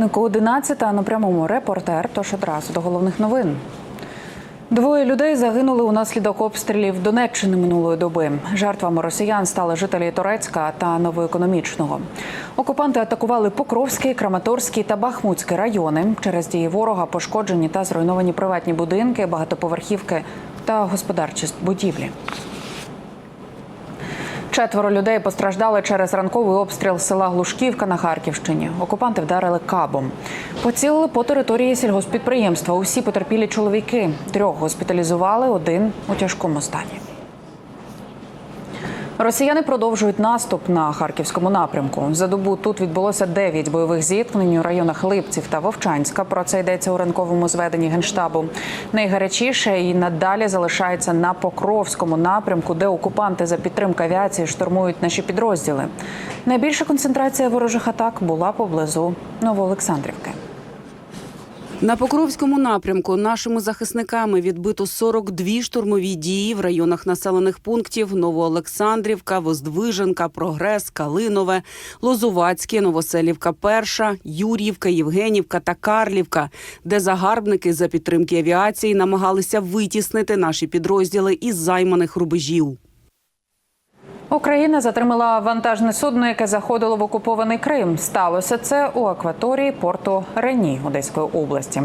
годиннику 11 на прямому репортер. Тож одразу до головних новин. Двоє людей загинули унаслідок обстрілів Донеччини минулої доби. Жертвами росіян стали жителі Торецька та Новоекономічного. Окупанти атакували Покровський, Краматорський та Бахмутський райони. Через дії ворога пошкоджені та зруйновані приватні будинки, багатоповерхівки та господарчі будівлі. Четверо людей постраждали через ранковий обстріл села Глушківка на Харківщині. Окупанти вдарили кабом. Поцілили по території сільгоспідприємства. Усі потерпілі чоловіки. Трьох госпіталізували, один у тяжкому стані. Росіяни продовжують наступ на харківському напрямку. За добу тут відбулося 9 бойових зіткнень у районах Липців та Вовчанська. Про це йдеться у ранковому зведенні генштабу. Найгарячіше і надалі залишається на Покровському напрямку, де окупанти за підтримки авіації штурмують наші підрозділи. Найбільша концентрація ворожих атак була поблизу Новоолександрівки. На Покровському напрямку нашими захисниками відбито 42 штурмові дії в районах населених пунктів Новоолександрівка, Воздвиженка, Прогрес, Калинове, Лозувацьке, Новоселівка, Перша, Юр'ївка, Євгенівка та Карлівка, де загарбники за підтримки авіації намагалися витіснити наші підрозділи із займаних рубежів. Україна затримала вантажне судно, яке заходило в окупований Крим. Сталося це у акваторії порту Рені Одеської області.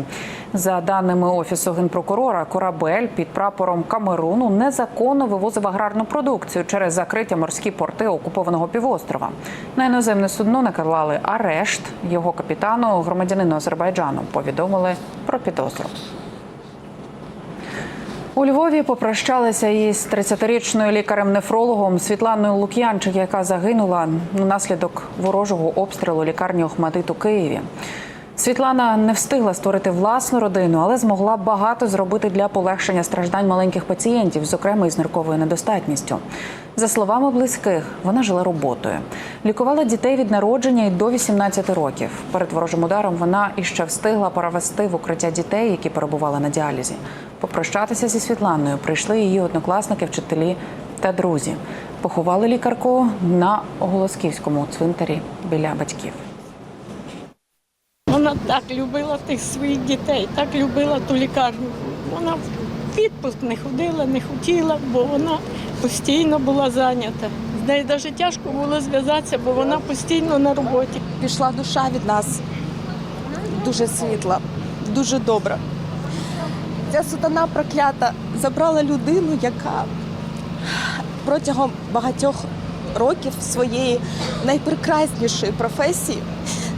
За даними офісу генпрокурора, корабель під прапором Камеруну незаконно вивозив аграрну продукцію через закриті морські порти окупованого півострова. На іноземне судно накладали арешт. Його капітану, громадянину Азербайджану, повідомили про підозру. У Львові попрощалися із 30-річною лікарем-нефрологом Світланою Лук'янчик, яка загинула внаслідок ворожого обстрілу лікарні Охмадит у Києві. Світлана не встигла створити власну родину, але змогла багато зробити для полегшення страждань маленьких пацієнтів, зокрема із нирковою недостатністю. За словами близьких, вона жила роботою, лікувала дітей від народження і до 18 років. Перед ворожим ударом вона іще встигла перевести в укриття дітей, які перебували на діалізі. Попрощатися зі Світланою прийшли її однокласники, вчителі та друзі. Поховали лікарку на Голосківському цвинтарі біля батьків. Вона так любила тих своїх дітей, так любила ту лікарню. Вона в відпуск не ходила, не хотіла, бо вона постійно була зайнята. З нею навіть тяжко було зв'язатися, бо вона постійно на роботі. пішла душа від нас дуже світла, дуже добра. Ця сатана проклята забрала людину, яка протягом багатьох років своєї найпрекраснішої професії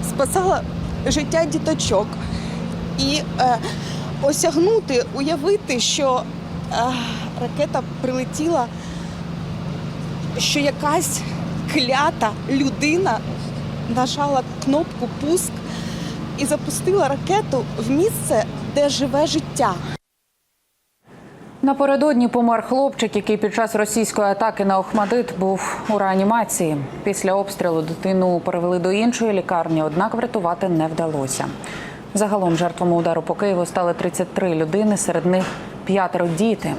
спасала життя діточок. І е, осягнути, уявити, що е, ракета прилетіла, що якась клята людина нажала кнопку пуск і запустила ракету в місце, де живе життя. Напередодні помер хлопчик, який під час російської атаки на Охмадит був у реанімації. Після обстрілу дитину перевели до іншої лікарні, однак врятувати не вдалося. Загалом жертвами удару по Києву стали 33 людини, серед них п'ятеро діти.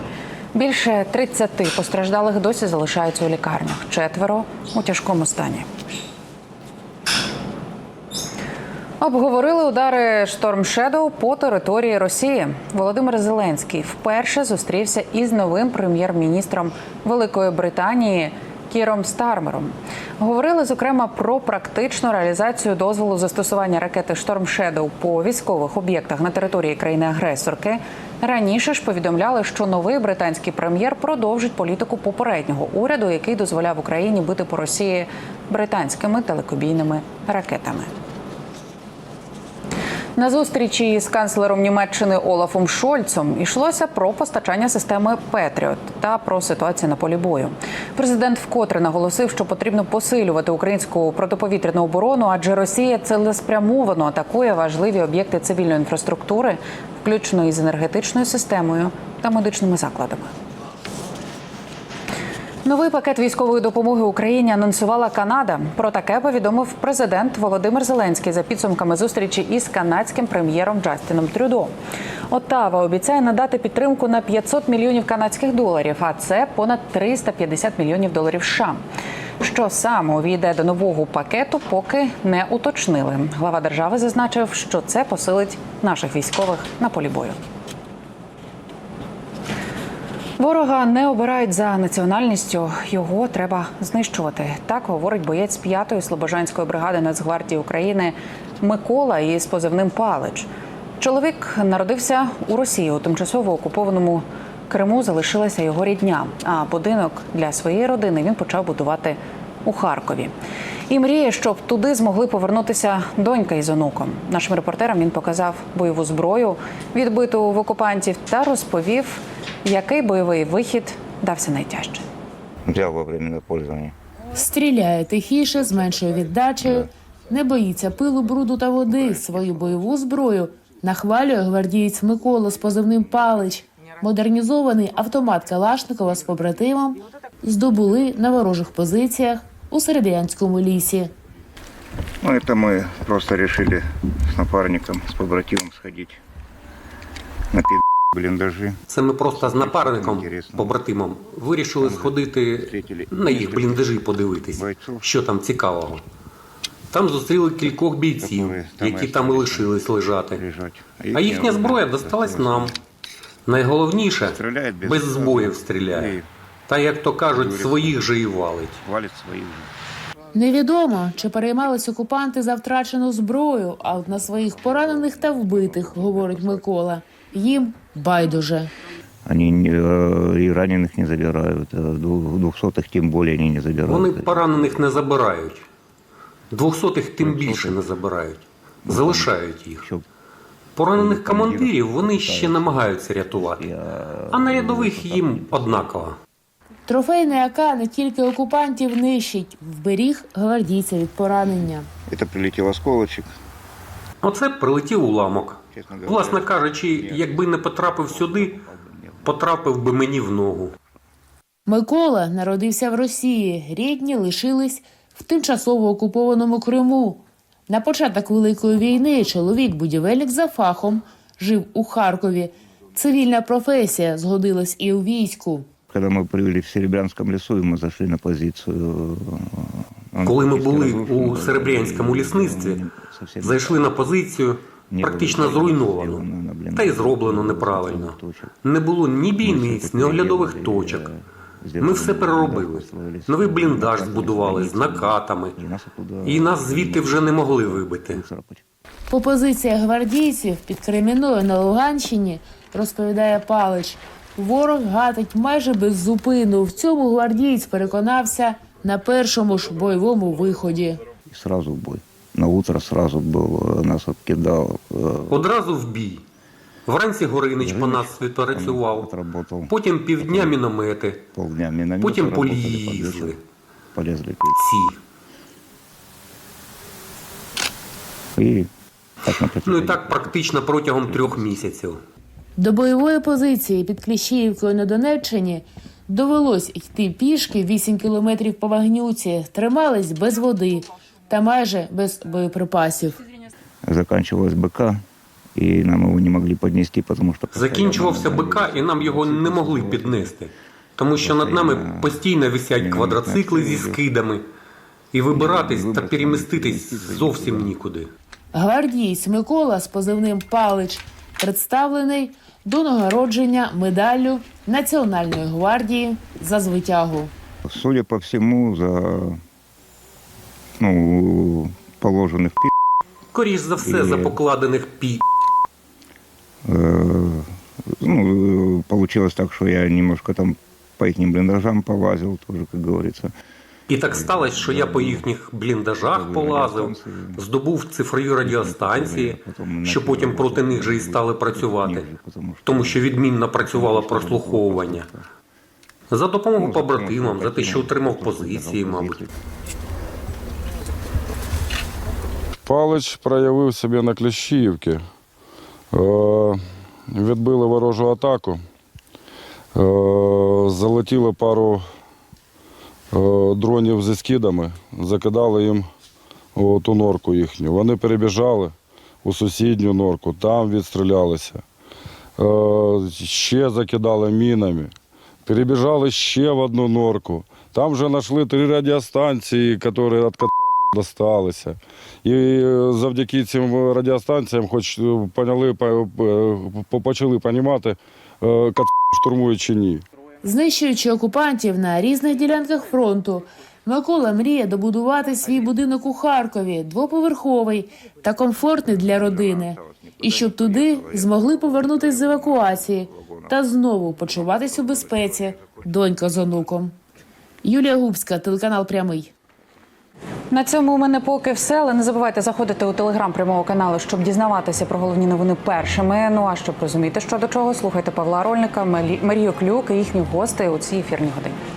Більше 30 постраждалих досі залишаються у лікарнях. Четверо у тяжкому стані. Обговорили удари Шторм Шедоу по території Росії. Володимир Зеленський вперше зустрівся із новим прем'єр-міністром Великої Британії Кіром Стармером. Говорили зокрема про практичну реалізацію дозволу застосування ракети Шторм Шедоу по військових об'єктах на території країни-агресорки. Раніше ж повідомляли, що новий британський прем'єр продовжить політику попереднього уряду, який дозволяв Україні бити по Росії британськими телекобійними ракетами. На зустрічі з канцлером Німеччини Олафом Шольцом йшлося про постачання системи Петріот та про ситуацію на полі бою. Президент вкотре наголосив, що потрібно посилювати українську протиповітряну оборону, адже Росія цілеспрямовано атакує важливі об'єкти цивільної інфраструктури, включно із енергетичною системою та медичними закладами. Новий пакет військової допомоги Україні анонсувала Канада. Про таке повідомив президент Володимир Зеленський за підсумками зустрічі із канадським прем'єром Джастіном Трюдо. Оттава обіцяє надати підтримку на 500 мільйонів канадських доларів, а це понад 350 мільйонів доларів США. Що саме увійде до нового пакету, поки не уточнили. Глава держави зазначив, що це посилить наших військових на полі бою. Ворога не обирають за національністю, його треба знищувати. Так говорить боєць 5-ї Слобожанської бригади Нацгвардії України Микола із позивним Палич. Чоловік народився у Росії у тимчасово окупованому Криму. Залишилася його рідня. А будинок для своєї родини він почав будувати у Харкові. І мріє, щоб туди змогли повернутися донька із онуком. Нашим репортерам він показав бойову зброю, відбиту в окупантів, та розповів, який бойовий вихід дався найтяжче. Взял во временное пользование. Стріляє тихіше, з меншою віддачею, не боїться пилу, бруду та води. Свою бойову зброю нахвалює гвардієць Микола з позивним Палич. Модернізований автомат Калашникова з побратимом здобули на ворожих позиціях у Серебрянському лісі. Ну, это мы просто решили с напарником, с побратимом сходить на пи блиндажи. Це ми просто з напарником, побратимом, вирішили сходити на їх бліндажі, подивитись, що там цікавого. Там зустріли кількох бійців, Які там і лишились лежати. лежать. А їхня зброя досталась нам. Найголовніше без- без збоїв стріляє. І Та як то кажуть, своїх же і валить. Валит своих. Невідомо, чи переймались окупанти за втрачену зброю, а от на своїх поранених та вбитих, говорить Микола. Їм байдуже. Они не, э, и раненых не забирают, а двух- двухсотых тем более они не забирают. Вони поранених не забирають. Двохсотих тим більше не забирають. Залишають їх. Щоб Поранених командирів вони ще намагаються рятувати. А на рядових їм однаково. Трофейний АК не тільки окупантів нищить, вберіг гвардійця від поранення. Это прилетел осколочек. Оце прилетів уламок. Власне кажучи, якби не потрапив сюди, потрапив би мені в ногу. Микола народився в Росії. Рідні лишились в тимчасово окупованому Криму. На початок Великої війни чоловік будівельник за фахом жив у Харкові. Цивільна професія згодилась і у війську Когда мы были в Серебрянском лесу, и мы зашли на позицию... э, Коли ми практически були разрушенную, у Серебрянському лісництві, э, совсем зайшли на позицію практично зруйновану, та й зроблено неправильно. Не було ні бійниць, ні оглядових точок. Ми все переробили. Новий бліндаж збудували з накатами, і нас звідти вже не могли вибити. По позиціях гвардійців під Креміною на Луганщині розповідає Палич. Ворог гатить майже без зупину. В цьому гвардієць переконався на першому ж бойовому виході. И сразу в бой. На утро сразу был, э, нас откидал. э, Одразу в бій. Вранці Горинич по нас відпрацював, Отработал потім півдня міномети, полдня миномета. потім работали, полізли. под вечер Полезли Ці. пить. И так на Ну і протяжении так практично протягом трьох місяців. До бойової позиції під Кліщіївкою на Донеччині довелось йти пішки 8 кілометрів по вагнюці, тримались без води та майже без боєприпасів. заканчивалась БК, и нам его не могли поднести, потому что... Закінчувався БК, і нам його не могли піднести, тому що над нами постійно висять квадроцикли зі скидами, і вибиратись та переміститись зовсім нікуди. Гвардієць Микола з позивним Палич представлений до нагородження медаллю Національної гвардії за звитягу. Судя по всему, за ну, положенных пи***, Скоріш за все, за покладених пі. э, ну, э, получилось так, что я немножко там по их блиндажам полазил, тоже, как говорится. І так сталося, що я по їхніх бліндажах полазив, здобув цифрові радіостанції, що потім проти них же і стали працювати, тому що відмінно працювало прослуховування. За допомогу побратимам, за те, що отримав позиції, мабуть. Палич проявив себе на Кліщіївці. Е, Відбили ворожу атаку. Е, Залетіло пару дронів зі скидами, закидали їм ту норку їхню. Вони перебіжали у сусідню норку, там відстрілялися. Е, Ще закидали мінами. Перебіжали ще в одну норку. Там вже знайшли три радіостанції, які від досталися. І е, завдяки цим радіостанціям, хоч е, поняли, по- по- почали розуміти, кат штурмують чи ні. Знищуючи окупантів на різних ділянках фронту, Микола мріє добудувати свій будинок у Харкові, двоповерховий та комфортний для родини. І щоб туди змогли повернутися з евакуації та знову почуватись у безпеці. Донька з онуком. Юлія Губська, телеканал Прямий. На цьому у мене поки все. Але не забувайте заходити у телеграм прямого каналу, щоб дізнаватися про головні новини першими. Ну а щоб розуміти, що до чого, слухайте Павла Рольника, Марію Клюк і їхніх гостей у цій ефірній годині.